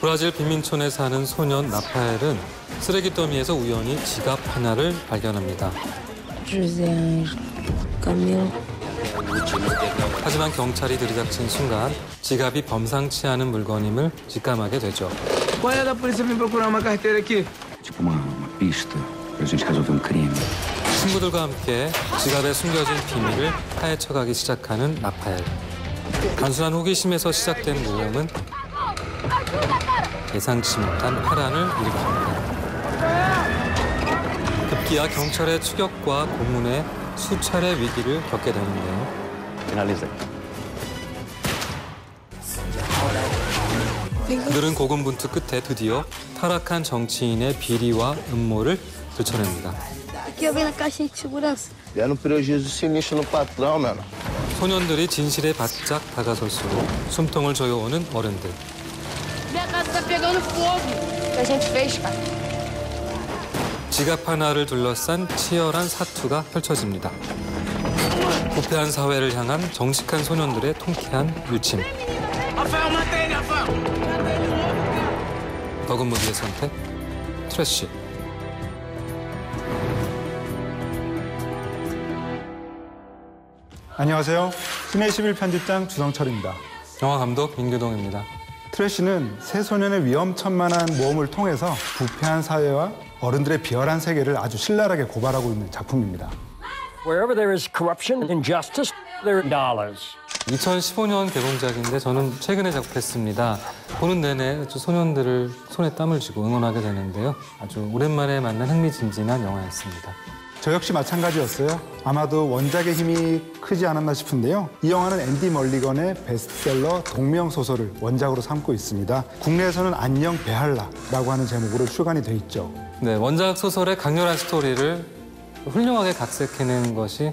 브라질 빈민촌에 사는 소년 나파엘은 쓰레기 더미에서 우연히 지갑 하나를 발견합니다. Camilo. 하지만 경찰이 들이닥친 순간 지갑이 범상치 않은 물건임을 직감하게 되죠. Qual é da polícia vir procurar uma carteira aqui? Tipo uma, uma pista pra gente resolver um crime. 친구들과 함께 지갑에 숨겨진 비밀을 파헤쳐가기 시작하는 나파엘. 단순한 호기심에서 시작된 모험은 예상치 못한 파란을 됩니다. 급기야 경찰의 추격과 고문에 수차례 위기를 겪게 되는데요. 그들은 고군분투 끝에 드디어 타락한 정치인의 비리와 음모를 들춰냅니다. Aqui eu venho na caixinha de segurança. Dando prejuízo sinistro no patrão, mano. 소년들이 진실에 바짝 다가설수록 숨통을 조여오는 어른들. Minha casa tá pegando fogo. O que a gente fez, cara? 지갑 하나를 둘러싼 치열한 사투가 펼쳐집니다. 부패한 사회를 향한 정직한 소년들의 통쾌한 일침. Rafael, mata ele, Rafael! 더군 무디의 선택, 트래쉬. 안녕하세요. 신의 11 편집장 주성철입니다. 영화 감독 민규동입니다. 트래쉬는 새 소년의 위험천만한 모험을 통해서 부패한 사회와 어른들의 비열한 세계를 아주 신랄하게 고발하고 있는 작품입니다. Wherever there is corruption and injustice, there are dollars. 2015년 개봉작인데 저는 최근에 작업했습니다. 보는 내내 소년들을 손에 땀을 쥐고 응원하게 되는데요. 아주 오랜만에 만난 흥미진진한 영화였습니다. 저 역시 마찬가지였어요. 아마도 원작의 힘이 크지 않았나 싶은데요. 이 영화는 앤디 멀리건의 베스트셀러 동명 소설을 원작으로 삼고 있습니다. 국내에서는 안녕 베할라라고 하는 제목으로 출간이 돼 있죠. 네, 원작 소설의 강렬한 스토리를 훌륭하게 각색해낸 것이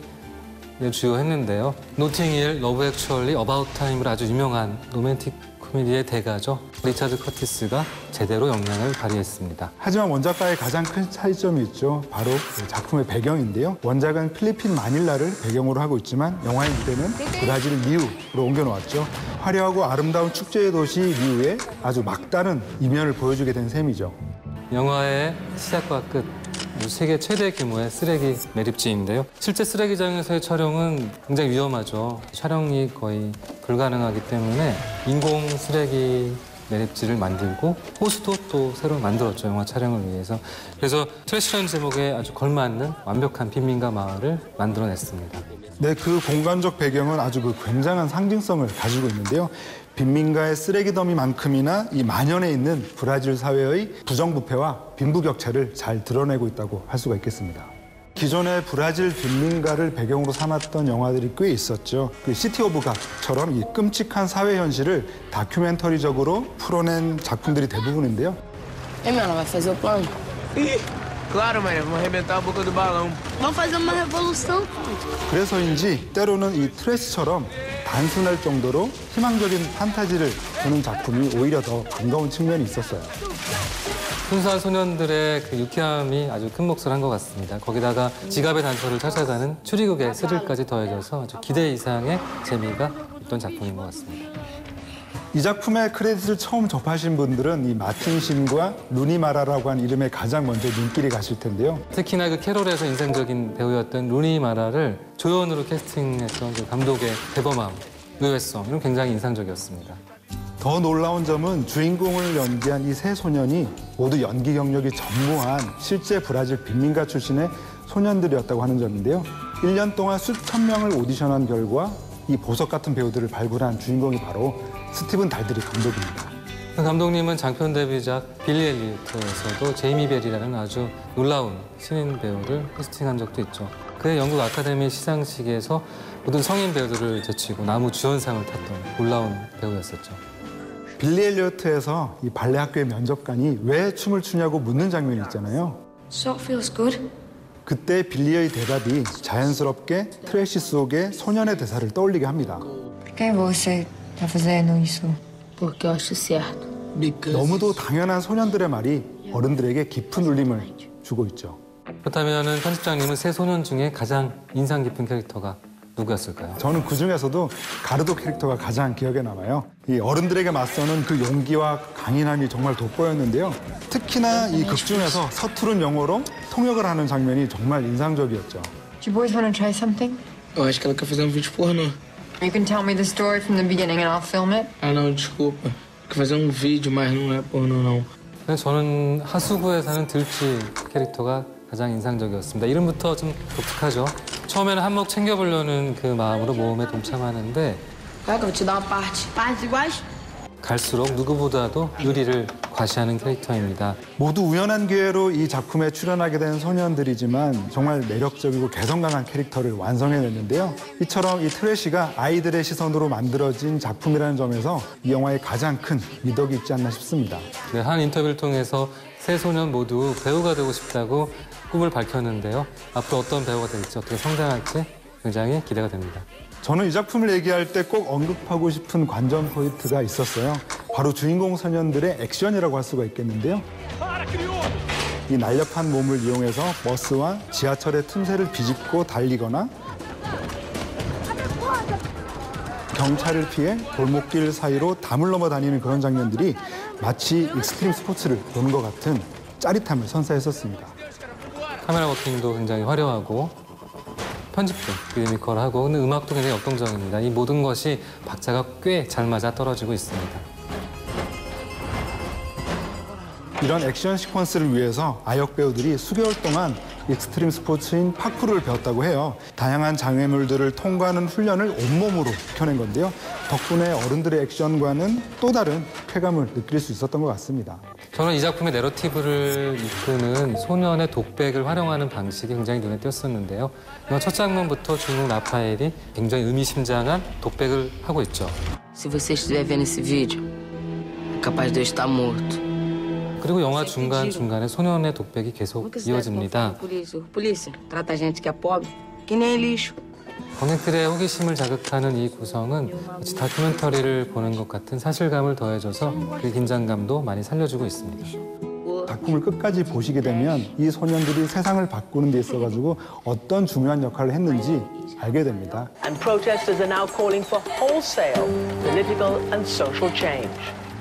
주요 했는데요. 노팅힐, 러브 액츄얼리, 어바웃 타임으로 아주 유명한 로맨틱 코미디의 대가죠. 리차드 커티스가 제대로 영향을 발휘했습니다. 하지만 원작과의 가장 큰 차이점이 있죠. 바로 그 작품의 배경인데요. 원작은 필리핀 마닐라를 배경으로 하고 있지만 영화의 무대는 브라질 리우로 옮겨놓았죠. 화려하고 아름다운 축제의 도시 리우의 아주 막다른 이면을 보여주게 된 셈이죠. 영화의 시작과 끝, 세계 최대 규모의 쓰레기 매립지인데요. 실제 쓰레기장에서의 촬영은 굉장히 위험하죠. 촬영이 거의 불가능하기 때문에 인공 쓰레기 매립지를 만들고 호수도 또 새로 만들었죠. 영화 촬영을 위해서. 그래서 트래시라는 제목에 아주 걸맞는 완벽한 빈민가 마을을 만들어냈습니다. 네, 그 공간적 배경은 아주 그 굉장한 상징성을 가지고 있는데요. 빈민가의 쓰레기 더미만큼이나 이 만연해 있는 브라질 사회의 부정부패와 빈부격차를 잘 드러내고 있다고 할 수가 있겠습니다. 기존의 브라질 빈민가를 배경으로 삼았던 영화들이 꽤 있었죠. 그 시티 오브 갓처럼 이 끔찍한 사회 현실을 다큐멘터리적으로 풀어낸 작품들이 대부분인데요. Claro, mané, vamos arrebentar a boca do balão. Vamos fazer uma revolução. 그래서인지 때로는 이 트래시처럼 단순할 정도로 희망적인 판타지를 주는 작품이 오히려 더 반가운 측면이 있었어요. 순수한 소년들의 그 유쾌함이 아주 큰 몫을 한 것 같습니다. 거기다가 지갑의 단서를 찾아가는 추리극의 스릴까지 더해져서 아주 기대 이상의 재미가 있던 작품인 것 같습니다. 이 작품의 크레딧을 처음 접하신 분들은 이 마틴 신과 루니 마라라고 하는 이름에 가장 먼저 눈길이 가실 텐데요. 특히나 그 캐롤에서 인상적인 배우였던 루니 마라를 조연으로 캐스팅했던 그 감독의 대범함, 의외성 이런 굉장히 인상적이었습니다. 더 놀라운 점은 주인공을 연기한 이 세 소년이 모두 연기 경력이 전무한 실제 브라질 빈민가 출신의 소년들이었다고 하는 점인데요. 1년 동안 수천 명을 오디션한 결과 이 보석 같은 배우들을 발굴한 주인공이 바로 스티븐 달드리 감독입니다. 그 감독님은 장편 데뷔작 빌리 엘리어트에서도 제이미 벨이라는 아주 놀라운 신인 배우를 캐스팅한 적도 있죠. 그의 영국 아카데미 시상식에서 모든 성인 배우들을 제치고 나무 주연상을 탔던 놀라운 배우였었죠. 빌리 엘리어트에서 이 발레 학교의 면접관이 왜 춤을 추냐고 묻는 장면이 있잖아요. So it feels good. 그때 빌리의 대답이 자연스럽게 트래시 속의 소년의 대사를 떠올리게 합니다. Que você Tá fazendo isso porque eu acho certo. 너무도 당연한 소년들의 말이 어른들에게 깊은 울림을 주고 있죠. 그렇다면 편집장님은 세 소년 중에 가장 인상 깊은 캐릭터가 누구였을까요? 저는 그 중에서도 가르도 캐릭터가 가장 기억에 남아요. 이 어른들에게 맞서는 그 용기와 강인함이 정말 돋보였는데요. 특히나 이 극 중에서 서투른 영어로 통역을 하는 장면이 정말 인상적이었죠. Do you boys want to try something? Eu acho que ela quer fazer um vídeo pornô. You can tell me the story from the beginning and I'll film it. Ah, não, desculpa. Quer fazer um vídeo, mas não é pornô, não. 근데 저는 하수구에 사는 들쥐 캐릭터가 가장 인상적이었습니다. 이름부터 좀 독특하죠. 처음에는 한몫 챙겨보려는 그 마음으로 모험에 동참하는데 que? 갈수록 누구보다도 의리를 과시하는 캐릭터입니다. 모두 우연한 기회로 이 작품에 출연하게 된 소년들이지만 정말 매력적이고 개성 강한 캐릭터를 완성해냈는데요. 이처럼 이 트래시가 아이들의 시선으로 만들어진 작품이라는 점에서 이 영화의 가장 큰 미덕이 있지 않나 싶습니다. 네, 한 인터뷰를 통해서 세 소년 모두 배우가 되고 싶다고 꿈을 밝혔는데요. 앞으로 어떤 배우가 될지 어떻게 성장할지 굉장히 기대가 됩니다. 저는 이 작품을 얘기할 때 꼭 언급하고 싶은 관전 포인트가 있었어요. 바로 주인공 소년들의 액션이라고 할 수가 있겠는데요. 이 날렵한 몸을 이용해서 버스와 지하철의 틈새를 비집고 달리거나 경찰을 피해 골목길 사이로 담을 넘어 다니는 그런 장면들이 마치 익스트림 스포츠를 보는 것 같은 짜릿함을 선사했었습니다. 카메라 워킹도 굉장히 화려하고 편집도 리미컬하고 음악도 굉장히 역동적입니다. 이 모든 것이 박자가 꽤 잘 맞아 떨어지고 있습니다. 이런 액션 시퀀스를 위해서 아역 배우들이 수개월 동안 익스트림 스포츠인 파쿠르를 배웠다고 해요. 다양한 장애물들을 통과하는 훈련을 온몸으로 켜낸 건데요. 덕분에 어른들의 액션과는 또 다른 쾌감을 느낄 수 있었던 것 같습니다. 저는 이 작품의 내러티브를 이끄는 소년의 독백을 활용하는 방식이 굉장히 눈에 띄었었는데요. 첫 장면부터 주인공 라파엘이 굉장히 의미심장한 독백을 하고 있죠. Se você estiver vendo esse vídeo, é capaz de eu estar morto. 그리고 영화 중간 중간에 소년의 독백이 계속 이어집니다. 관객들의 호기심을 자극하는 이 구성은 마치 다큐멘터리를 보는 것 같은 사실감을 더해줘서 그 긴장감도 많이 살려주고 있습니다. 작품을 끝까지 보시게 되면 이 소년들이 세상을 바꾸는 데 있어가지고 어떤 중요한 역할을 했는지 알게 됩니다. and protesters are now calling for wholesale political and social change.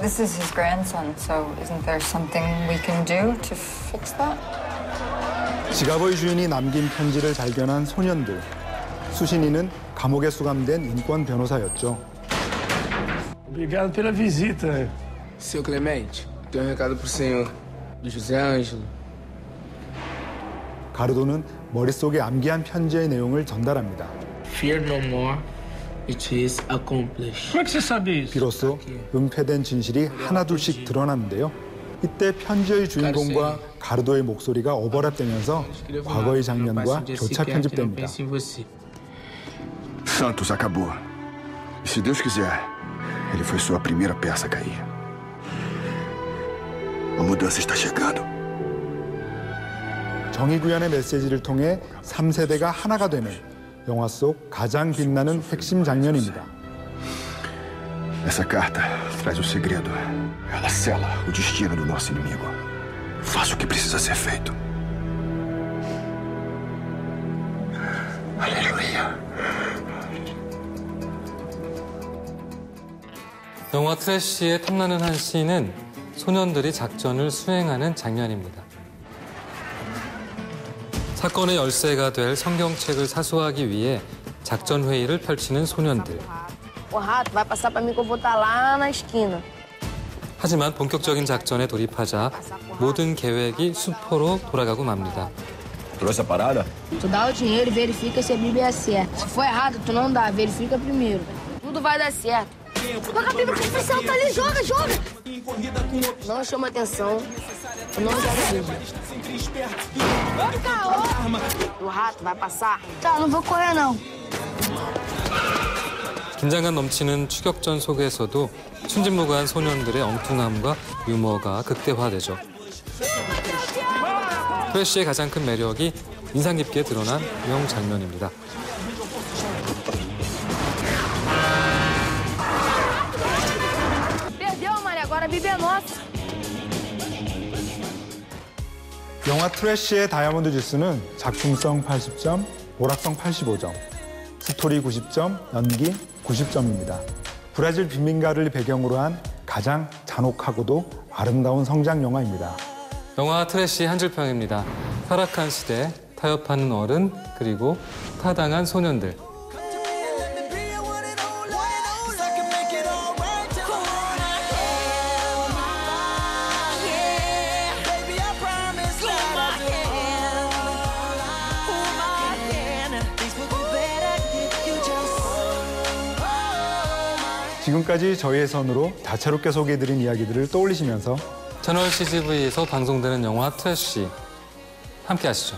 This is his grandson, so isn't there something we can do to fix that? 지가버이 주인이 남긴 편지를 발견한 소년들. 수신이는 감옥에 수감된 인권 변호사였죠. Obrigado pela visita. Seu Clemente, tenho um recado pro senhor. Do José Ângelo. 가르도는 머릿속에 암기한 편지의 내용을 전달합니다. Fear no more. It is accomplished. Como é que você sabe isso? 비로소 은폐된 진실이 하나둘씩 드러났는데요. 이때 편지의 주인공과 가르도의 목소리가 오버랩되면서 과거의 장면과 교차 편집됩니다. Santos acabou. E se Deus quiser, ele foi sua primeira peça a cair. A mudança está chegando. 정의 구현의 메시지를 통해 3세대가 하나가 되는 영화 속 가장 빛나는 핵심 장면입니다. Essa carta traz o segredo. Ela sela o destino do nosso inimigo. Faça o que precisa ser feito. Aleluia. 영화 트래쉬의 탐나는 한 씬은 소년들이 작전을 수행하는 장면입니다. 사건의 열쇠가 될 성경책을 사수하기 위해 작전 회의를 펼치는 소년들. 하지만 본격적인 작전에 돌입하자 모든 계획이 수포로 돌아가고 맙니다. Trouxe a parada? Tu dá o dinheiro e verifica se a Bíblia é certa. Se for errado, tu não dá, verifica primeiro. Tudo vai dar certo. Toca a pipa com oficial, tá ali, joga, joga! Não chama atenção. Não joga mesmo. O rato vai passar? Tá, não vou correr não. 긴장감 넘치는 추격전 속에서도 순진무구한 소년들의 엉뚱함과 유머가 극대화되죠. 프레쉬의 가장 큰 매력이 인상 깊게 드러난 명장면입니다. Perdeu, Maria. Agora a Bíblia é nossa. 영화 트래쉬의 다이아몬드 지수는 작품성 80점, 오락성 85점, 스토리 90점, 연기 90점입니다. 브라질 빈민가를 배경으로 한 가장 잔혹하고도 아름다운 성장 영화입니다. 영화 트래쉬 한 줄평입니다. 타락한 시대, 타협하는 어른, 그리고 타당한 소년들. 지금까지 저희의 선으로 다채롭게 소개해드린 이야기들을 떠올리시면서 채널 CGV에서 방송되는 영화 트래쉬 함께 하시죠.